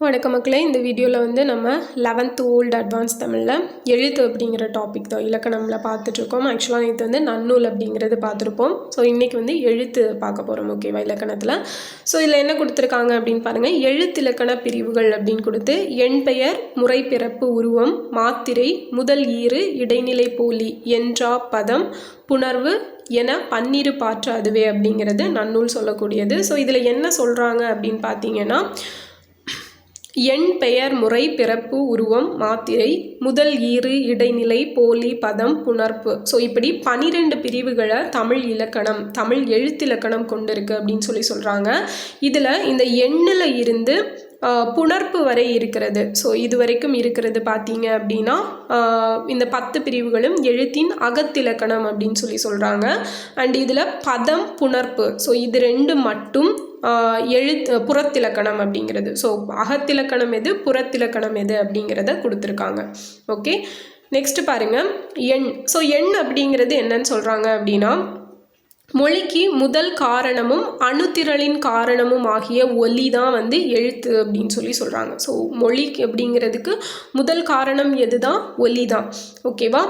வணக்க மக்களே இந்த வீடியோவில் வந்து நம்ம லெவன்த் ஓல்டு அட்வான்ஸ் தமிழில் எழுத்து அப்படிங்கிற டாபிக் தான் இலக்கணமில் பார்த்துட்ருக்கோம். ஆக்சுவலாக நேற்று வந்து நன்னூல் அப்படிங்கிறது பார்த்துருப்போம். ஸோ இன்றைக்கி வந்து எழுத்து பார்க்க போகிறோம் ஓகேவா இலக்கணத்தில்? ஸோ இதில் என்ன கொடுத்துருக்காங்க அப்படின்னு பாருங்கள் எழுத்து இலக்கண பிரிவுகள் அப்படின்னு கொடுத்து எண் பெயர் முறை பிறப்பு உருவம் மாத்திரை முதல் ஈறு இடைநிலை போலி என்றா பதம் புணர்வு என பன்னிரு பாற்று அதுவே அப்படிங்கிறது நன்னூல் சொல்லக்கூடியது. ஸோ இதில் என்ன சொல்கிறாங்க அப்படின்னு பார்த்தீங்கன்னா எண் பெயர் முறை பிறப்பு உருவம் மாத்திரை முதல் ஈறு இடைநிலை போலி பதம் புணர்ப்பு. ஸோ இப்படி பனிரெண்டு பிரிவுகளை தமிழ் இலக்கணம் தமிழ் எழுத்திலக்கணம் கொண்டிருக்கு அப்படின்னு சொல்லி சொல்கிறாங்க இதில் இந்த எண்ணில் இருந்து புணர்ப்பு வரை இருக்கிறது. ஸோ இது வரைக்கும் இருக்கிறது பார்த்தீங்க அப்படின்னா இந்த பத்து பிரிவுகளும் எழுத்தின் அகத்திலக்கணம் அப்படின்னு சொல்லி சொல்கிறாங்க அண்ட் இதில் பதம் புணர்ப்பு. ஸோ இது ரெண்டு மட்டும் எழுத் எழுத்து புறத்திலக்கணம் அப்படிங்கிறது. ஸோ அகத்திலக்கணம் எது புறத்திலக்கணம் எது அப்படிங்கிறத கொடுத்துருக்காங்க. ஓகே நெக்ஸ்ட் பாருங்க. எண். ஸோ எண் அப்படிங்கிறது என்னன்னு சொல்கிறாங்க அப்படின்னா மொழிக்கு முதல் காரணமும் அணுத்திரளின் காரணமும் ஆகிய ஒலி தான் வந்து எழுத்து அப்படின்னு சொல்லி சொல்கிறாங்க ஸோ மொழி அப்படிங்கிறதுக்கு முதல் காரணம் எது தான். ஒலி தான் ஓகேவா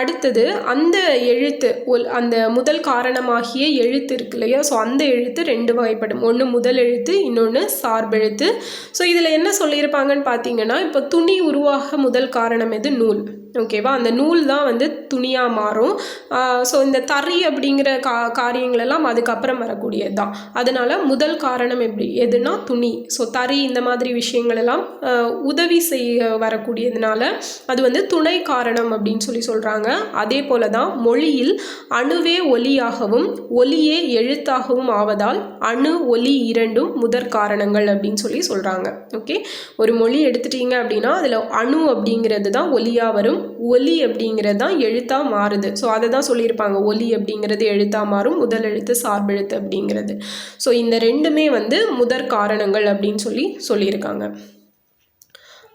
அடுத்தது அந்த எழுத்து ஒல் அந்த முதல் காரணமாகிய எழுத்து இருக்கு இல்லையா? ஸோ அந்த எழுத்து ரெண்டு வகைப்படும். ஒன்று முதல் எழுத்து இன்னொன்று சார்பெழுத்து. ஸோ இதில் என்ன சொல்லியிருப்பாங்கன்னு பார்த்தீங்கன்னா இப்போ துணி உருவாக முதல் காரணம் எது? நூல். ஓகேவா அந்த நூல் தான் வந்து துணியாக மாறும். ஸோ இந்த தறி அப்படிங்கிற கா காரியங்களெல்லாம் அதுக்கப்புறம் வரக்கூடியது தான். அதனால் முதல் காரணம் எப்படி? எதுனா துணி. ஸோ தறி இந்த மாதிரி விஷயங்கள் எல்லாம் உதவி செய்ய வரக்கூடியதுனால அது வந்து துணை காரணம் அப்படின்னு சொல்லி சொல்கிறாங்க அதே போல தான் மொழியில் அணுவே ஒலியாகவும் ஒலியே எழுத்தாகவும் ஆவதால் அணு ஒலி இரண்டும் முதற் காரணங்கள் அப்படின்னு சொல்லி சொல்கிறாங்க ஓகே ஒரு மொழி எடுத்துட்டீங்க அப்படின்னா அதில் அணு அப்படிங்கிறது தான் ஒலியாக வரும். ஒலி அப்படிங்கிறது தான் எழுத்தாக மாறுது. ஸோ அதை தான் சொல்லியிருப்பாங்க. ஒலி அப்படிங்கிறது எழுத்தாக மாறும் முதல் எழுத்து சார்பெழுத்து அப்படிங்கிறது. ஸோ இந்த ரெண்டுமே வந்து முதற் காரணங்கள் அப்படின்னு சொல்லி சொல்லியிருக்காங்க.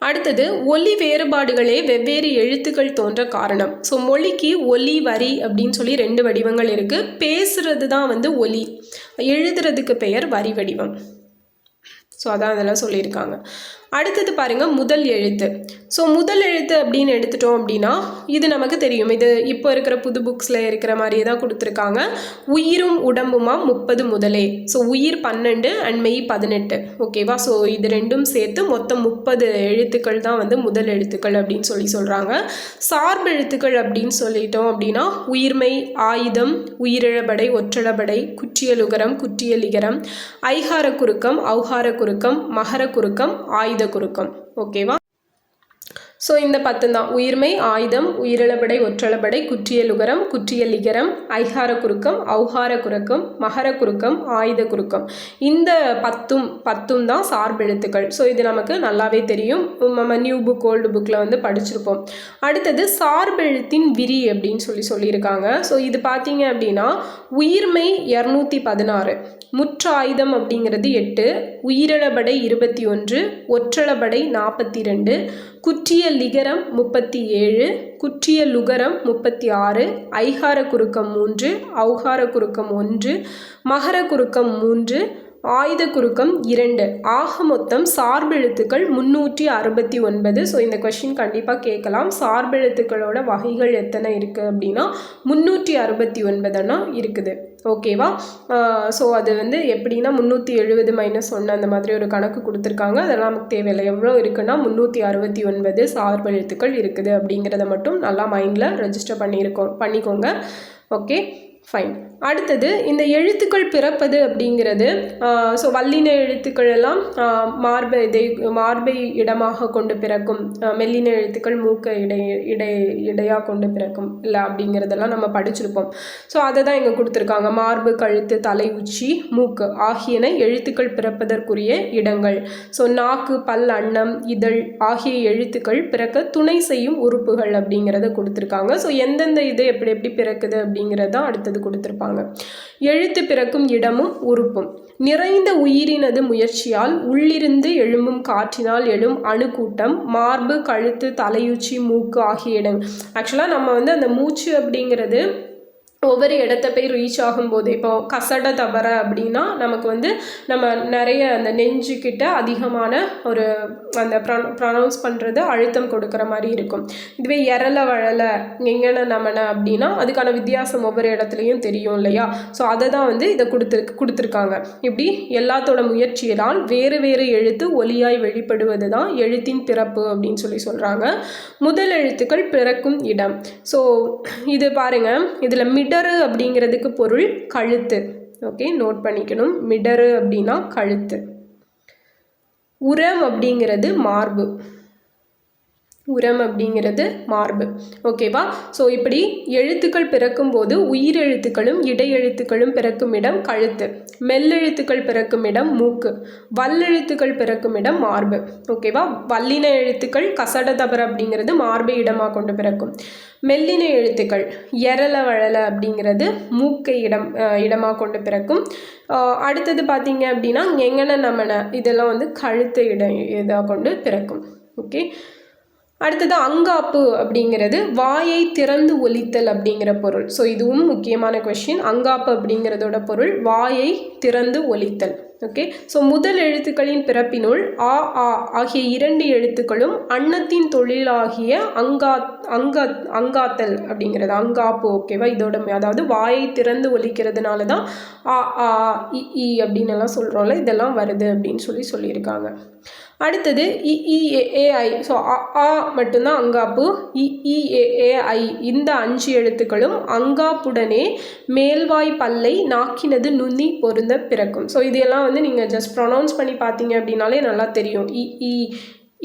அடுத்தது ஒலி வேறுபாடுகளே வெவ்வேறு எழுத்துக்கள் தோன்ற காரணம். ஸோ மொழிக்கு ஒலி வரி அப்படின்னு சொல்லி ரெண்டு வடிவங்கள் இருக்குது பேசுறது தான் வந்து ஒலி. எழுதுறதுக்கு பெயர் வரி வடிவம். ஸோ அதான் அதெல்லாம் சொல்லியிருக்காங்க. அடுத்தது பாருங்கள் முதல் எழுத்து. ஸோ முதல் எழுத்து அப்படின்னு எடுத்துட்டோம் அப்படின்னா இது நமக்கு தெரியும். இது இப்போ இருக்கிற புது புக்ஸில் இருக்கிற மாதிரியே தான் கொடுத்துருக்காங்க. உயிரும் உடம்புமா முப்பது முதலே. ஸோ உயிர் பன்னெண்டு அண்ட் மெய் பதினெட்டு. ஓகேவா ஸோ இது ரெண்டும் சேர்த்து மொத்தம் முப்பது எழுத்துக்கள் தான் வந்து முதல் எழுத்துக்கள் அப்படின்னு சொல்லி சொல்கிறாங்க சார்பு எழுத்துக்கள் அப்படின்னு சொல்லிட்டோம் அப்படின்னா உயிர்மை ஆயுதம் உயிரிழபடை ஒற்றளபடை குற்றியலுகரம் குற்றியலிகரம் ஐகார குறுக்கம் ஔகார குறுக்கம் மகர குறுக்கம் ஆயுத குறுக்கம். ஓகேவா ஸோ இந்த பத்து தான். உயிர்மை ஆயுதம் உயிரிழபடை ஒற்றளபடை குற்றியலுகரம் குற்றியலிகரம் ஐகார குறுக்கம் ஔகார குறுக்கம் மகர குறுக்கம் ஆயுத குறுக்கம். இந்த பத்தும் பத்தும் தான் சார்பெழுத்துக்கள் ஸோ இது நமக்கு நல்லாவே தெரியும். நம்ம நியூ புக் ஓல்டு புக்கில் வந்து படிச்சிருப்போம். அடுத்தது சார்பெழுத்தின் விரி அப்படின்னு சொல்லி சொல்லியிருக்காங்க. ஸோ இது பார்த்தீங்க அப்படின்னா உயிர்மை இரநூத்தி பதினாறு முற்றாயுதம் அப்படிங்கிறது எட்டு உயிரிழபடை இருபத்தி ஒன்று ஒற்றளபடை நாற்பத்தி ரெண்டு குற்றிய லிகரம் முப்பத்தி ஏழு குற்றிய லுகரம் முப்பத்தி ஆறு ஐகார குறுக்கம் மூன்று ஔகார குறுக்கம் ஒன்று மகர குறுக்கம் மூன்று ஆயுத குறுக்கம் இரண்டு. ஆக மொத்தம் சார்பெழுத்துக்கள் முந்நூற்றி அறுபத்தி ஒன்பது. ஸோ இந்த கொஷின் கண்டிப்பாக கேட்கலாம். சார்பெழுத்துக்களோட வகைகள் எத்தனை இருக்குது அப்படின்னா முந்நூற்றி அறுபத்தி ஒன்பதுன்னா இருக்குது. ஓகேவா ஸோ அது வந்து எப்படின்னா முந்நூற்றி எழுபது மைனஸ் ஒன்று அந்த மாதிரி ஒரு கணக்கு கொடுத்துருக்காங்க. அதெல்லாம் நமக்கு தேவையில்லை. எவ்வளோ இருக்குன்னா முந்நூற்றி அறுபத்தி ஒன்பது சார்பு எழுத்துக்கள் இருக்குது அப்படிங்கிறத மட்டும் நல்லா மைண்டில் ரெஜிஸ்டர் பண்ணியிருக்கோம் பண்ணிக்கோங்க. ஓகே ஃபைன் அடுத்தது இந்த எழுத்துக்கள் பிறப்பது அப்படிங்கிறது ஸோ வல்லின எழுத்துக்கள் எல்லாம் மார்பை இதை மார்பை இடமாக கொண்டு பிறக்கும் மெல்லின எழுத்துக்கள் மூக்கை இடை இடை இடையாக கொண்டு பிறக்கும் இல்லை அப்படிங்கிறதெல்லாம் நம்ம படிச்சிருப்போம். ஸோ அதை தான் இங்கே கொடுத்துருக்காங்க. மார்பு கழுத்து தலை உச்சி மூக்கு ஆகியன எழுத்துக்கள் பிறப்பதற்குரிய இடங்கள். ஸோ நாக்கு பல் அன்னம் இதழ் ஆகிய எழுத்துக்கள் பிறக்க துணை செய்யும் உறுப்புகள் அப்படிங்கிறத கொடுத்துருக்காங்க. ஸோ எந்தெந்த இது எப்படி எப்படி பிறக்குது அப்படிங்கிறது தான் அடுத்தது கொடுத்துருப்பாங்க. எழுத்து பிறக்கும் இடமும் உறுப்பும். நிறைந்த உயிரினது முயற்சியால் உள்ளிருந்து எழும்பும் காற்றினால் எழும் அணுக்கூட்டம் மார்பு கழுத்து தலையுச்சி மூக்கு ஆகிய இடங்கள். ஆக்சுவலாக நம்ம வந்து அந்த மூச்சு அப்படிங்கிறது ஒவ்வொரு இடத்த போய் ரீச் ஆகும்போது இப்போ கசட தவற அப்படின்னா நமக்கு வந்து நம்ம நிறைய அந்த நெஞ்சுக்கிட்ட அதிகமான ஒரு அந்த ப்ரொனவுன்ஸ் பண்ணுறது அழுத்தம் கொடுக்குற மாதிரி இருக்கும். இதுவே இறல வழல எங்கன நமன அப்படின்னா அதுக்கான வித்தியாசம் ஒவ்வொரு இடத்துலையும் தெரியும் இல்லையா? ஸோ அதை தான் வந்து இதை கொடுத்து கொடுத்துருக்காங்க. இப்படி எல்லாத்தோட முயற்சியினால் வேறு வேறு எழுத்து ஒலியாய் வெளிப்படுவது தான் எழுத்தின் பிறப்பு அப்படின்னு சொல்லி சொல்கிறாங்க முதல் எழுத்துக்கள் பிறக்கும் இடம். ஸோ இது பாருங்கள் இதில் மிட் மிடரு அப்படிங்கிறதுக்கு பொருள் கழுத்து. ஓகே நோட் பண்ணிக்கணும். மிடரு அப்படின்னா கழுத்து. உரம் அப்படிங்கிறது மார்பு. உரம் அப்படிங்கிறது மார்பு. ஓகேவா ஸோ இப்படி எழுத்துக்கள் பிறக்கும்போது உயிரெழுத்துக்களும் இடையெழுத்துக்களும் பிறக்கும் இடம் கழுத்து. மெல்லெழுத்துக்கள் பிறக்கும் இடம் மூக்கு. வல்லெழுத்துக்கள் பிறக்கும் இடம் மார்பு. ஓகேவா வல்லின எழுத்துக்கள் கசட தபர அப்படிங்கிறது மார்பை இடமாக கொண்டு பிறக்கும். மெல்லின எழுத்துக்கள் எரல வழல அப்படிங்கிறது மூக்கை இடம் இடமாக கொண்டு பிறக்கும். அடுத்தது பார்த்தீங்க அப்படின்னா எங்கன நம்மன இதெல்லாம் வந்து கழுத்தை இடம் இதாக கொண்டு பிறக்கும். ஓகே அடுத்தது அங்காப்பு அப்படிங்கிறது வாயை திறந்து ஒலித்தல் அப்படிங்கிற பொருள். ஸோ இதுவும் முக்கியமான கொஷின் அங்காப்பு அப்படிங்கிறதோட பொருள் வாயை திறந்து ஒலித்தல். ஓகே ஸோ முதல் எழுத்துக்களின் பிறப்பினுள் ஆ ஆ ஆகிய இரண்டு எழுத்துக்களும் அன்னத்தின் தொழிலாகிய அங்கா அங்கா அங்காத்தல் அப்படிங்கிறது. அங்காப்பு ஓகேவா இதோட அதாவது வாயை திறந்து ஒலிக்கிறதுனால தான் ஆ ஆ இ அப்படின்னு எல்லாம் சொல்கிறோம்ல இதெல்லாம் வருது அப்படின்னு சொல்லி சொல்லியிருக்காங்க. அடுத்தது இஇஏஏஐ ஸோ ஆ மட்டும்தான் அங்காப்பு. இஇஏஏஐ இந்த அஞ்சு எழுத்துக்களும் அங்காப்புடனே மேல்வாய் பல்லை நாக்கினது நுனி பொருந்த பிறக்கும். ஸோ இதெல்லாம் வந்து நீங்கள் ஜஸ்ட் ப்ரொனவுன்ஸ் பண்ணி பார்த்தீங்க அப்படின்னாலே நல்லா தெரியும். இஇ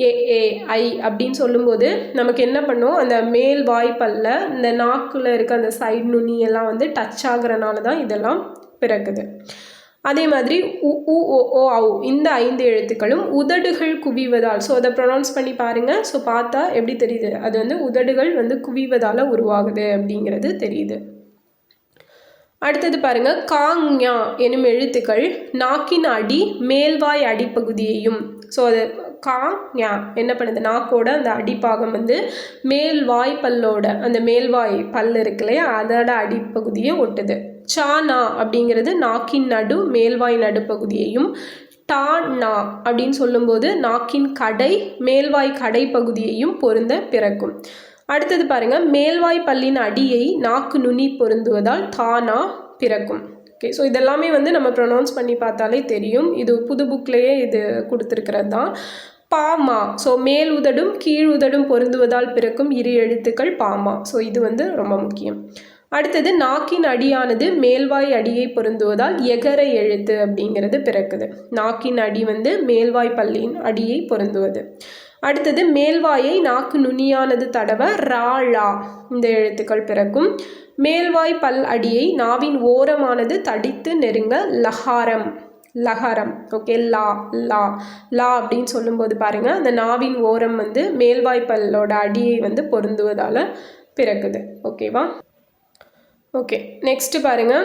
ஏஏஐ அப்படின்னு சொல்லும்போது நமக்கு என்ன பண்ணும்? அந்த மேல் வாய்ப்பல்ல இந்த நாக்கில் இருக்க அந்த சைடு நுனி எல்லாம் வந்து டச் ஆகுறனால தான் இதெல்லாம் பிறக்குது. அதே மாதிரி உ உ ஓ ஓ அவு இந்த ஐந்து எழுத்துக்களும் உதடுகள் குவிவதால் ஸோ அதை ப்ரொனவுன்ஸ் பண்ணி பாருங்கள் ஸோ பார்த்தா எப்படி தெரியுது? அது வந்து உதடுகள் வந்து குவிவதால் உருவாகுது அப்படிங்கிறது தெரியுது. அடுத்தது பாருங்க. காங்யா எனும் எழுத்துக்கள் நாக்கின் அடி மேல்வாய் அடிப்பகுதியையும் ஸோ அது கா ஞா என்ன பண்ணுது? நாக்கோட அந்த அடிப்பாகம் வந்து மேல்வாய் பல்லோட அந்த மேல்வாய் பல் இருக்கு இல்லையா? அதோட அடிப்பகுதியை ஒட்டுது. சானா அப்படிங்கிறது நாக்கின் நடு மேல்வாய் நடுப்பகுதியையும் டா நா அப்படின்னு சொல்லும்போது நாக்கின் கடை மேல்வாய் கடை பகுதியையும் பொருந்த பிறக்கும். அடுத்தது பாருங்க மேல்வாய் பல்லின் அடியை நாக்கு நுனி பொருந்துவதால் தானா பிறக்கும். ஓகே ஸோ இதெல்லாமே வந்து நம்ம ப்ரொனவுன்ஸ் பண்ணி பார்த்தாலே தெரியும். இது புது புக்லேயே இது கொடுத்துருக்கிறது தான். பாமா ஸோ மேல் உதடும் கீழ் உதடும் பொருந்துவதால் பிறக்கும் இரு எழுத்துக்கள் பாமா ஸோ இது வந்து ரொம்ப முக்கியம். அடுத்தது நாக்கின் அடியானது மேல்வாய் அடியை பொருந்துவதால் எகர எழுத்து அப்படிங்கிறது பிறக்குது. நாக்கின் அடி வந்து மேல்வாய் பல்லின் அடியை பொருந்துவது. அடுத்தது மேல்வாயை நாக்கு நுனியானது தடவ ராழா இந்த எழுத்துக்கள் பிறக்கும். மேல்வாய் பல் அடியை நாவின் ஓரமானது தடித்து நெருங்க லஹாரம் லஹாரம் ஓகே லா லா லா அப்படின்னு சொல்லும்போது பாருங்கள் அந்த நாவின் ஓரம் வந்து மேல்வாய் பல்லோட அடியை வந்து பொருந்துவதால் பிறக்குது. ஓகேவா ஓகே நெக்ஸ்ட்டு பாருங்கள்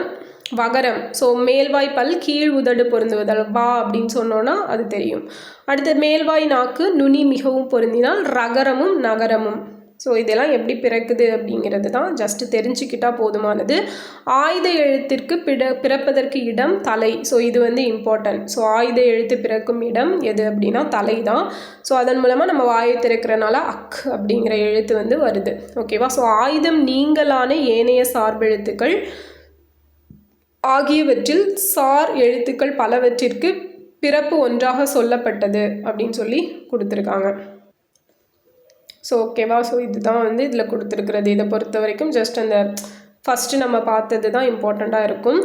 வகரம். ஸோ மேல்வாய் பல் கீழ் உதடு பொருந்துவதால் வா அப்படின்னு சொன்னோன்னா அது தெரியும். அடுத்து மேல்வாய் நாக்கு நுனி மிகவும் பொருந்தினால் ரகரமும் நகரமும். ஸோ இதெல்லாம் எப்படி பிறக்குது அப்படிங்கிறது தான் ஜஸ்ட்டு தெரிஞ்சுக்கிட்டால் போதுமானது. ஆயுத எழுத்திற்கு பிட பிறப்பதற்கு இடம் தலை. ஸோ இது வந்து இம்பார்ட்டன்ட் ஸோ ஆயுத எழுத்து பிறக்கும் இடம் எது அப்படின்னா தலை தான். ஸோ அதன் மூலமாக நம்ம வாயை திறக்கிறனால அக் அப்படிங்கிற எழுத்து வந்து வருது. ஓகேவா ஸோ ஆயுதம் நீங்களான ஏனைய சார்பெழுத்துக்கள் ஆகியவற்றில் சார் எழுத்துக்கள் பலவற்றிற்கு பிறப்பு ஒன்றாக சொல்லப்பட்டது அப்படின்னு சொல்லி கொடுத்துருக்காங்க. ஸோ ஓகேவா ஸோ இதுதான் வந்து இதில் கொடுத்துருக்குறது. இதை பொறுத்த வரைக்கும் ஜஸ்ட் அந்த ஃபஸ்ட்டு நம்ம பார்த்தது தான் இம்பார்ட்டண்ட்டாக இருக்கும்.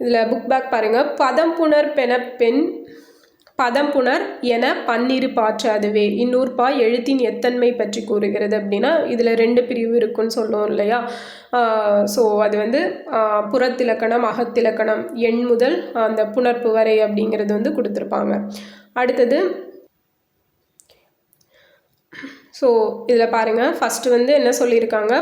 இதில் புக் பேக் பாருங்கள் பதம் புனர் பென பெண் பதம் புனர் என பன்னிரு பாற்று அதுவே. இன்னூற்பா எழுத்தின் எத்தன்மை பற்றி கூறுகிறது அப்படின்னா இதில் ரெண்டு பிரிவு இருக்குன்னு சொல்லுவோம் இல்லையா? ஸோ அது வந்து புறத்திலக்கணம் அகத்திலக்கணம் எண் முதல் அந்த புணர்ப்பு வரை அப்படிங்கிறது வந்து கொடுத்துருப்பாங்க. அடுத்தது ஸோ இதில் பாருங்கள் ஃபஸ்ட்டு வந்து என்ன சொல்லியிருக்காங்க?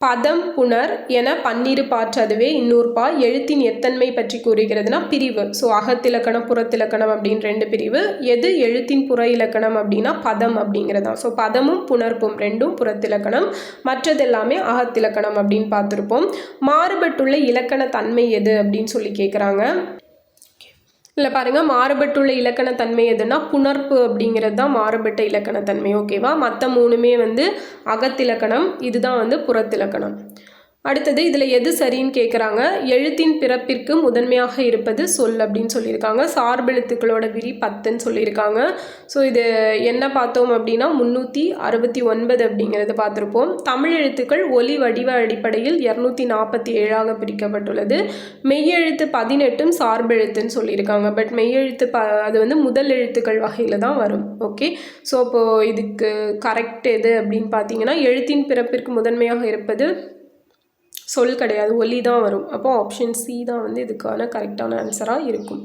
பதம் புனர் என பன்னிரு பாற்றதுவே இன்னூற்பா எழுத்தின் எத்தன்மை பற்றி கூறுகிறதுனா பிரிவு. ஸோ அகத்திலக்கணம் புறத்திலக்கணம் அப்படின்னு ரெண்டு பிரிவு. எது எழுத்தின் புற இலக்கணம் அப்படின்னா பதம் அப்படிங்கிறதா. ஸோ பதமும் புணர்ப்பும் ரெண்டும் புறத்திலக்கணம் மற்றது எல்லாமே அகத்திலக்கணம் அப்படின்னு பார்த்துருப்போம். மாறுபட்டுள்ள இலக்கண தன்மை எது அப்படின்னு சொல்லி கேட்குறாங்க இல்லை பாருங்கள் மாறுபட்டுள்ள இலக்கணத்தன்மை எதுனா புணர்ப்பு அப்படிங்கிறது தான் மாறுபட்ட இலக்கணத்தன்மை ஓகேவா மற்ற மூணுமே வந்து அகத்திலக்கணம் இதுதான் வந்து புறத்திலக்கணம். அடுத்தது இதில் எது சரின்னு கேட்குறாங்க எழுத்தின் பிறப்பிற்கு முதன்மையாக இருப்பது சொல் அப்படின்னு சொல்லியிருக்காங்க. சார்பெழுத்துக்களோட விரி பத்துன்னு சொல்லியிருக்காங்க. ஸோ இது என்ன பார்த்தோம் அப்படின்னா முந்நூற்றி அறுபத்தி ஒன்பது அப்படிங்கிறத பார்த்துருப்போம். தமிழ் எழுத்துக்கள் ஒலி வடிவ அடிப்படையில் இரநூத்தி நாற்பத்தி ஏழாக பிரிக்கப்பட்டுள்ளது. மெய்யெழுத்து பதினெட்டும் சார்பெழுத்துன்னு சொல்லியிருக்காங்க. பட் மெய்யெழுத்து ப அது வந்து முதல் எழுத்துக்கள் வகையில் தான் வரும். ஓகே ஸோ அப்போது இதுக்கு கரெக்ட் எது அப்படின்னு பார்த்தீங்கன்னா எழுத்தின் பிறப்பிற்கு முதன்மையாக இருப்பது சொல் கிடையாது ஒலி தான் வரும். அப்போ ஆப்ஷன் சி தான் வந்து இதுக்கான கரெக்டான ஆன்சராக இருக்கும்.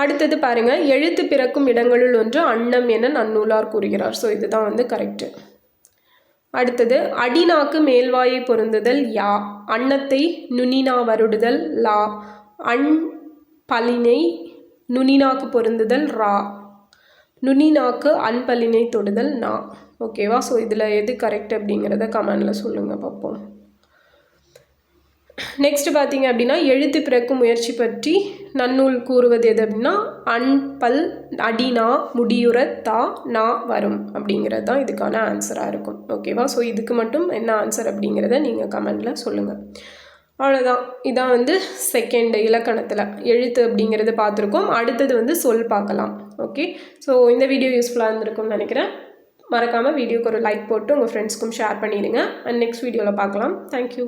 அடுத்தது பாருங்கள் எழுத்து பிறக்கும் இடங்களுள் ஒன்று அன்னம் என நன்னூலார் கூறுகிறார். ஸோ இதுதான் வந்து கரெக்டு அடுத்தது அடிநாக்கு மேல்வாயை பொருந்துதல் யா அன்னத்தை நுனினா வருடுதல் லா அன் பலினை நுனிநாக்கு பொருந்துதல் ரா நுனிநாக்கு அன்பலினை தொடுதல் நா. ஓகேவா ஸோ இதில் எது கரெக்ட் அப்படிங்கிறத கமெண்டில் சொல்லுங்கள் பார்ப்போம். நெக்ஸ்ட் பார்த்தீங்க அப்படின்னா எழுத்து பிறக்கும் முயற்சி பற்றி நன்னூல் கூறுவது எது அப்படின்னா அன்பல் அடினா முடியுற தா நா வரும் அப்படிங்கிறது தான் இதுக்கான ஆன்சராக இருக்கும். ஓகேவா ஸோ இதுக்கு மட்டும் என்ன ஆன்சர் அப்படிங்கிறத நீங்கள் கமெண்டில் சொல்லுங்கள் அவ்வளோதான் இதான் வந்து செகண்ட் இலக்கணத்தில். எழுத்து அப்படிங்கிறது பார்த்துருக்கோம். அடுத்தது வந்து சொல் பார்க்கலாம். ஓகே ஸோ இந்த வீடியோ யூஸ்ஃபுல்லாக இருந்திருக்கும்னு நினைக்கிறேன். மறக்காமல் வீடியோக்கு ஒரு லைக் போட்டு உங்கள் ஃப்ரெண்ட்ஸ்க்கும் ஷேர் பண்ணிடுங்க. அண்ட் நெக்ஸ்ட் வீடியோவில் பார்க்கலாம். தேங்க்யூ